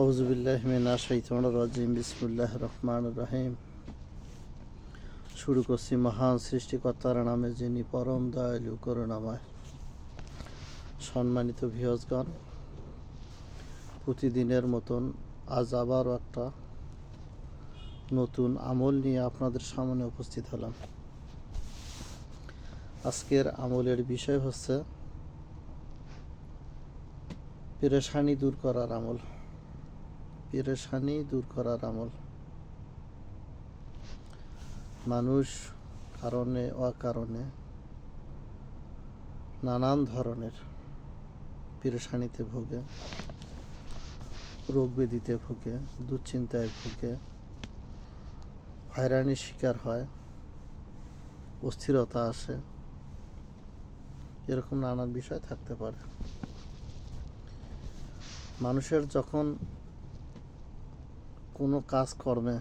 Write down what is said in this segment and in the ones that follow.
আউজবিল্লাহমিনা শৈতন রাজিম বিসমুল্লাহ রহমান রহিম। শুরু করছি মহান সৃষ্টিকর্তার নামে যিনি পরম দয়ালু, করুণাময়। সম্মানিত ভিয়জগণ প্রতিদিনের মতন আজ আবারও একটা নতুন আমল নিয়ে আপনাদের সামনে উপস্থিত হলাম। আজকের আমলের বিষয় হচ্ছে, পেরেশানি দূর করার আমল। পেরেশানি দূর করার আমল। মানুষ কারণে, অকারণে, নানান ধরনের পেরেশানিতে ভোগে রোগ ব্যাধিতে ভোগে, দুশ্চিন্তায় ভোগে, হয়রানির শিকার হয়, অস্থিরতা আসে, এরকম নানান বিষয় থাকতে পারে। মানুষের যখন কোনো কাজ কর্মে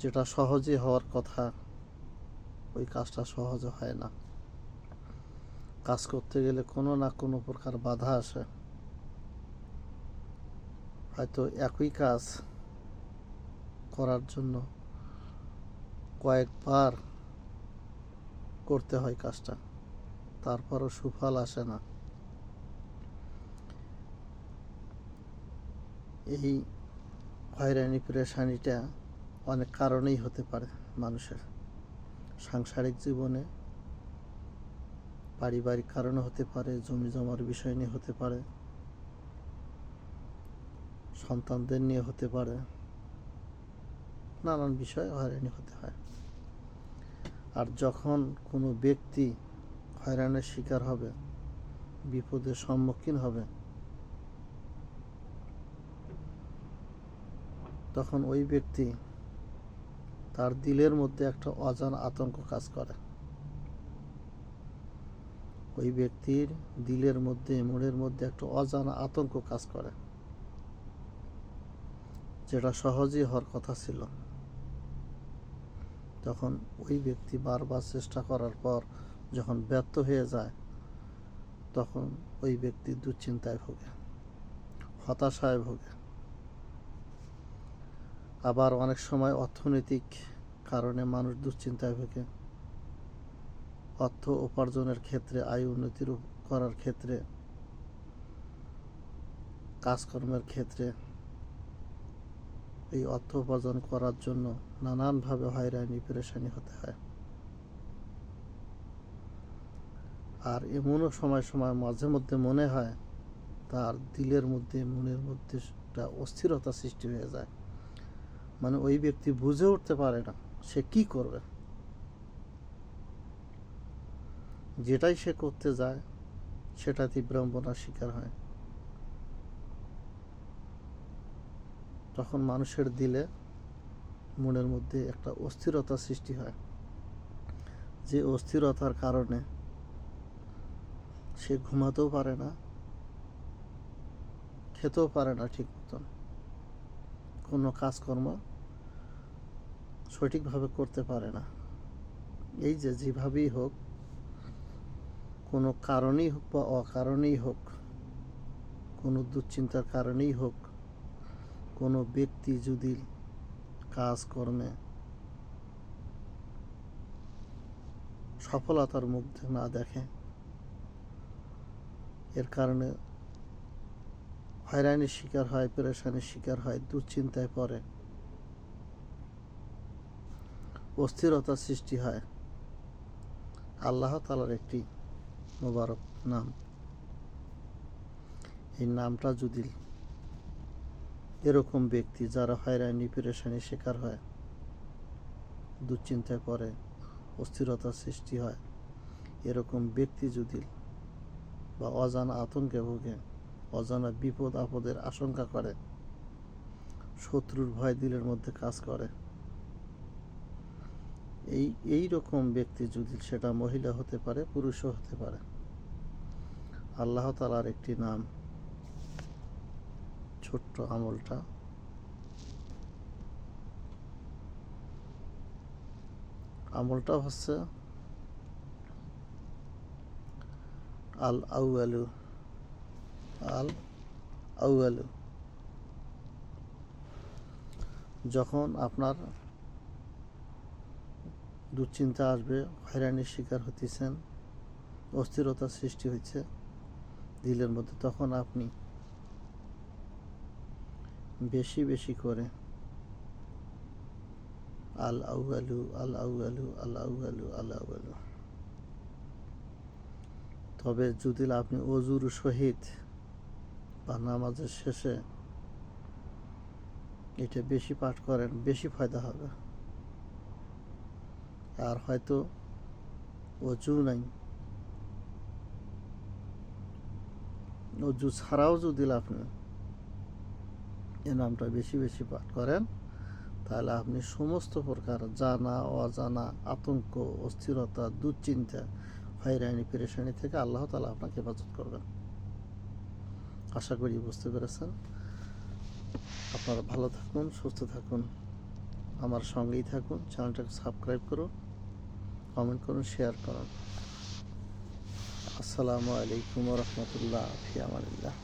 যেটা সহজে হওয়ার কথা, ওই কাজটা সহজে হয় না। কাজ করতে গেলে কোনো না কোনো প্রকার বাধা আসে। হয়তো একই কাজ করার জন্য কয়েকবার করতে হয় কাজটা, তারপরও সুফল আসে না। এই হয়রানি, পেরেশানিটা অনেক কারণেই হতে পারে মানুষের। সাংসারিক জীবনে পারিবারিক কারণে হতে পারে জমি জমার বিষয় নিয়ে হতে পারে, সন্তানদের নিয়ে হতে পারে, নানান বিষয় হয়রানি হতে হয়। আর যখন কোনো ব্যক্তি হয়রানির শিকার হবে, বিপদের সম্মুখীন হবে তখন ওই ব্যক্তি তার দিলের মধ্যে একটা অজানা আতঙ্ক কাজ করে। ওই ব্যক্তির দিলের মধ্যে, মনের মধ্যে একটা অজানা আতঙ্ক কাজ করে, যেটা সহজেই হওয়ার কথা ছিল। তখন ওই ব্যক্তি বারবার চেষ্টা করার পর যখন ব্যর্থ হয়ে যায়, তখন ওই ব্যক্তি দুশ্চিন্তায় ভোগে, হতাশায় ভোগে। আবার অনেক সময় অর্থনৈতিক কারণে মানুষ দুশ্চিন্তায় ভোগে। অর্থ উপার্জনের ক্ষেত্রে, আয় উন্নতি করার ক্ষেত্রে, কাজকর্মের ক্ষেত্রে এই অর্থ উপার্জন করার জন্য নানানভাবে হয়রানি, পেরেশানি হতে হয়। আর এমনও সময় সময় মাঝে মধ্যে মনে হয়, তার দিলের মধ্যে, মনের মধ্যে একটা অস্থিরতা সৃষ্টি হয়ে যায়। মানে ওই ব্যক্তি বুঝে উঠতে পারে না, সে কি করবে? যেটাই সে করতে যায়, সেটাতেই বিড়ম্বনার শিকার হয়। তখন মানুষের দিলে, মনের মধ্যে একটা অস্থিরতা সৃষ্টি হয়। যে অস্থিরতার কারণে সে ঘুমাতেও পারে না, খেতেও পারে না ঠিক মতন। কোনো কাজকর্ম সঠিকভাবে করতে পারে না। এই যে যেভাবেই হোক, কোনো কারণেই হোক বা অকারণেই হোক, কোনো দুশ্চিন্তার কারণেই হোক, কোনো ব্যক্তি যদি কাজকর্মে সফলতার মুখ না দেখে, এর কারণে হয়রানির শিকার হয়, পেরেশানির শিকার হয়, দুশ্চিন্তায় পড়ে। অস্থিরতার সৃষ্টি হয়। আল্লাহ তালার একটি মোবারক নাম। এই নামটা যদি এরকম ব্যক্তি যারা হয়রানি, পেরেশানির শিকার হয়, দুশ্চিন্তায় পড়ে অস্থিরতার সৃষ্টি হয়, এরকম ব্যক্তি যদি বা অজানা আতঙ্কে ভোগে অজানা বিপদ আপদের আশঙ্কা করে। শত্রুর ভয় দিলের মধ্যে কাজ করে। এই এই রকম ব্যক্তি যদি সেটা মহিলা হতে পারে, পুরুষও হতে পারে। আল্লাহ তালার একটি নাম। ছোট্ট আমলটা। আমলটা হচ্ছে আল আউয়ালু আল আউয়ালু। যখন আপনার দুশ্চিন্তা আসবে, হয়রানির শিকার হতেছেন অস্থিরতার সৃষ্টি হয়েছে দিলের মধ্যে, তখন আপনি বেশি বেশি করে আল আউয়ালু আল আউয়ালু আল আউয়ালু আল আউয়ালু। তবে যদি আপনি অজুর সহিত বা নামাজের শেষে এটা বেশি পাঠ করেন, বেশি ফায়দা হবে। আর হয়তো অজু নাই। অজু ছাড়াও যদি আপনি এ নামটা বেশি বেশি পাঠ করেন, তাহলে আপনি সমস্ত প্রকার জানা, অজানা, আতঙ্ক, অস্থিরতা, দুশ্চিন্তা, হয়রানি, পেরেশানি থেকে আল্লাহ তালা আপনাকে হেফাজত করবেন। আশা করি বুঝতে পেরেছেন। আপনারা ভালো থাকুন, সুস্থ থাকুন, আমার সঙ্গেই থাকুন, চ্যানেলটাকে সাবস্ক্রাইব করুন, কমেন্ট করুন, শেয়ার করুন। আসসালামু আলাইকুম রহমতুল্লাহ ফিয়ামানিল্লাহ